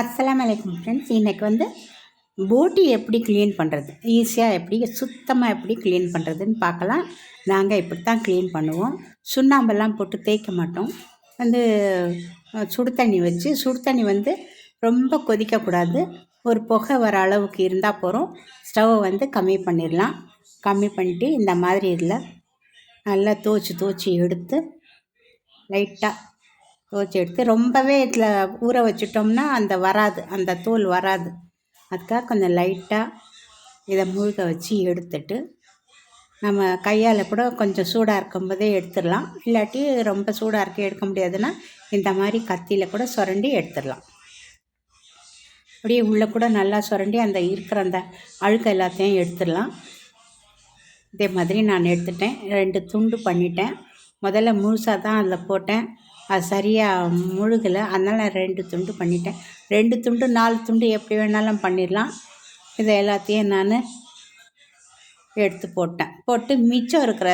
அஸ்லாம் வலைக்கம் ஃப்ரெண்ட்ஸ் இன்றைக்கி வந்து போட்டி எப்படி க்ளீன் பண்ணுறது ஈஸியாக எப்படி சுத்தமாக எப்படி க்ளீன் பண்ணுறதுன்னு பார்க்கலாம். நாங்கள் இப்படி தான் க்ளீன் பண்ணுவோம். சுண்ணாம்பெல்லாம் போட்டு தேய்க்க மாட்டோம். வந்து சுடு தண்ணி வச்சு சுடு தண்ணி வந்து ரொம்ப கொதிக்கக்கூடாது. ஒரு புகை வர அளவுக்கு இருந்தால் போகிறோம் ஸ்டவ்வை வந்து கம்மி பண்ணிடலாம். கம்மி பண்ணிட்டு இந்த மாதிரி இதில் நல்லா தோச்சி தோச்சி எடுத்து லைட்டாக துவச்சி எடுத்து ரொம்பவே இதில் ஊற வச்சுட்டோம்னா அந்த வராது அந்த தோல் வராது. அதுக்காக கொஞ்சம் லைட்டாக இதை முழுக வச்சு எடுத்துட்டு நம்ம கையால் கூட கொஞ்சம் சூடாக இருக்கும்போதே எடுத்துடலாம். இல்லாட்டி ரொம்ப சூடாக இருக்க எடுக்க முடியாதுன்னா இந்த மாதிரி கத்தியில் கூட சுரண்டி எடுத்துடலாம். அப்படியே உள்ளே கூட நல்லா சுரண்டி அந்த இருக்கிற அந்த அழுக்கு எல்லாத்தையும் எடுத்துடலாம். இதே மாதிரி நான் எடுத்துட்டேன். ரெண்டு துண்டு பண்ணிட்டேன். முதல்ல முழுசாக தான் அதில் போட்டேன். அது சரியாக முழுகலை. அதனால் நான் ரெண்டு துண்டு பண்ணிட்டேன். ரெண்டு துண்டு நாலு துண்டு எப்படி வேணாலும் பண்ணிடலாம். இதை எல்லாத்தையும் நான் எடுத்து போட்டேன். போட்டு மிச்சம் இருக்கிற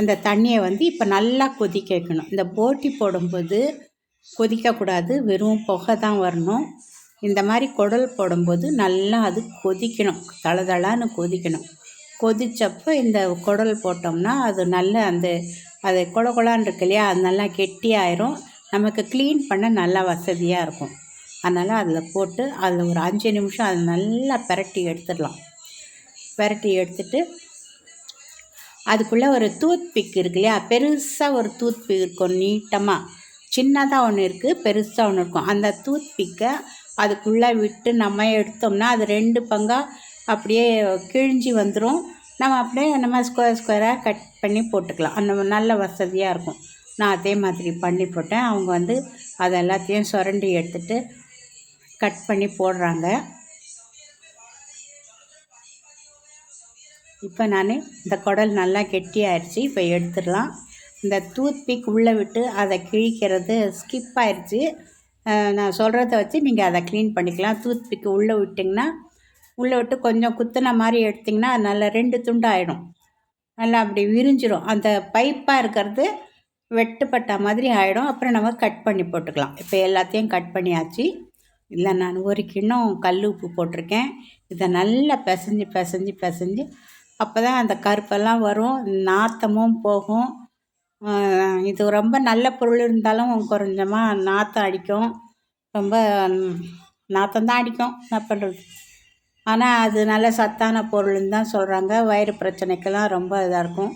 அந்த தண்ணியை வந்து இப்போ நல்லா கொதிக்க வைக்கணும். இந்த போட்டி போடும்போது கொதிக்கக்கூடாது வெறும் புகை தான் வரணும். இந்த மாதிரி குடல் போடும்போது நல்லா அது கொதிக்கணும். தளதளான்னு கொதிக்கணும். கொதிச்சப்போ இந்த குடல் போட்டோம்னா அது நல்ல அந்த அது கொல கொலான்னு இருக்கு இல்லையா? அது நல்லா கெட்டியாயிரும். நமக்கு க்ளீன் பண்ண நல்லா வசதியாக இருக்கும். அதனால் அதில் போட்டு அதில் ஒரு அஞ்சு நிமிஷம் அதை நல்லா பிரட்டி எடுத்துடலாம். பிரட்டி எடுத்துட்டு அதுக்குள்ளே ஒரு டூத் பிக் இருக்கு இல்லையா? பெருசாக ஒரு டூத் பிக் இருக்கும் நீட்டமாக சின்னதாக ஒன்று இருக்குது பெருசாக ஒன்று இருக்கும். அந்த டூத் பிக்கை அதுக்குள்ளே விட்டு நம்ம எடுத்தோம்னா அது ரெண்டு பங்காக அப்படியே கிழிஞ்சி வந்துடும் நம்ம அப்படியே நம்ம ஸ்கொயர் ஸ்கொயராக கட் பண்ணி போட்டுக்கலாம். அந்த நல்ல வசதியாக இருக்கும். நான் அதே மாதிரி பண்ணி போட்டேன். அவங்க வந்து அதை எல்லாத்தையும் சுரண்டி எடுத்துட்டு கட் பண்ணி போடுறாங்க. இப்போ நான் இந்த குடல் நல்லா கெட்டியாயிருச்சு. இப்போ எடுத்துடலாம். இந்த டூத்பிக் உள்ளே விட்டு அதை கிழிக்கிறது ஸ்கிப் ஆயிடுச்சு நான் சொல்கிறத வச்சு நீங்கள் அதை க்ளீன் பண்ணிக்கலாம். டூத்பிக் உள்ளே விட்டிங்கன்னா உள்ளே விட்டு கொஞ்சம் குத்துன மாதிரி எடுத்திங்கன்னா அது நல்லா ரெண்டு துண்டாயிடும். நல்லா அப்படி விரிஞ்சிடும் அந்த பைப்பாக இருக்கிறது வெட்டுப்பட்ட மாதிரி ஆகிடும் அப்புறம் நம்ம கட் பண்ணி போட்டுக்கலாம். இப்போ எல்லாத்தையும் கட் பண்ணியாச்சு. இல்லை நான் ஒரு கிண்ணம் கல் உப்பு போட்டிருக்கேன். இதை நல்லா பிசைஞ்சு பிசைஞ்சு பிசைஞ்சு அப்போ தான் அந்த கருப்பெல்லாம் வரும். நாற்றமும் போகும். இது ரொம்ப நல்ல பொருள் இருந்தாலும் கொஞ்சமாக நாற்றம் அடிக்கும். ரொம்ப நாற்றம் தான் அடிக்கும். என்ன பண்ணுறது ஆனால் அது நல்ல சத்தான பொருள்னு தான் சொல்கிறாங்க வயிறு பிரச்சனைக்கெல்லாம் ரொம்ப இதாக இருக்கும்.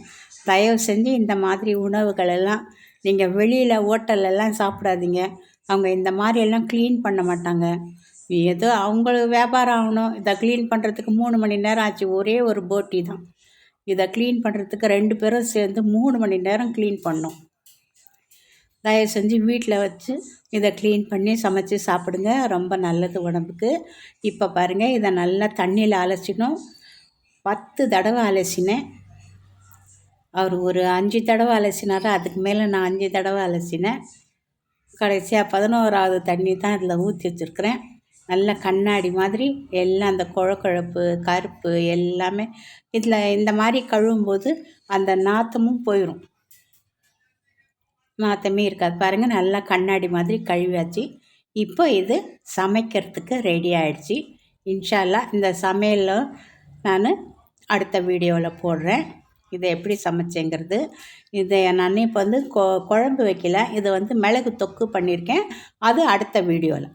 தயவு செஞ்சு இந்த மாதிரி உணவுகள் எல்லாம் நீங்கள் வெளியில் ஹோட்டல்லலாம் சாப்பிடாதீங்க. அவங்க இந்த மாதிரி எல்லாம் க்ளீன் பண்ண மாட்டாங்க. ஏதோ அவங்களுக்கு வியாபாரம் ஆகணும். இதை க்ளீன் பண்ணுறதுக்கு மூணு மணி நேரம் ஆச்சு. ஒரே ஒரு போட்டி தான். இதை க்ளீன் பண்ணுறதுக்கு ரெண்டு பேரும் சேர்ந்து மூணு மணி நேரம் க்ளீன் பண்ணோம் தயவு செஞ்சு வீட்டில் வச்சு இதை க்ளீன் பண்ணி சமைச்சு சாப்பிடுங்க. ரொம்ப நல்லது உடம்புக்கு. இப்போ பாருங்கள் இதை நல்லா தண்ணியில் அலசினோம். பத்து தடவை அலசினேன். அவர் ஒரு அஞ்சு தடவை அலசினார் அதுக்கு மேலே நான் அஞ்சு தடவை அலசினேன். கடைசியாக பதினோராவது தண்ணி தான் இதில் ஊற்றி வச்சுருக்கிறேன். நல்ல கண்ணாடி மாதிரி எல்லாம் அந்த குழக்குழப்பு கருப்பு எல்லாமே. இதில் இந்த மாதிரி கழுவும்போது அந்த நாற்றமும் போயிடும் மாற்றமே இருக்காது. பாருங்கள் நல்லா கண்ணாடி மாதிரி கழுவியாச்சு. இப்போ இது சமைக்கிறதுக்கு ரெடி ஆயிடுச்சு. இன்ஷால்லா இந்த சமையலில் நான் அடுத்த வீடியோவில் போடுறேன். இதை எப்படி சமைச்சேங்கிறது. இதை நான் இப்போ வந்து கொ குழம்பு வைக்கல. இதை வந்து மிளகு தொக்கு பண்ணியிருக்கேன். அது அடுத்த வீடியோவில்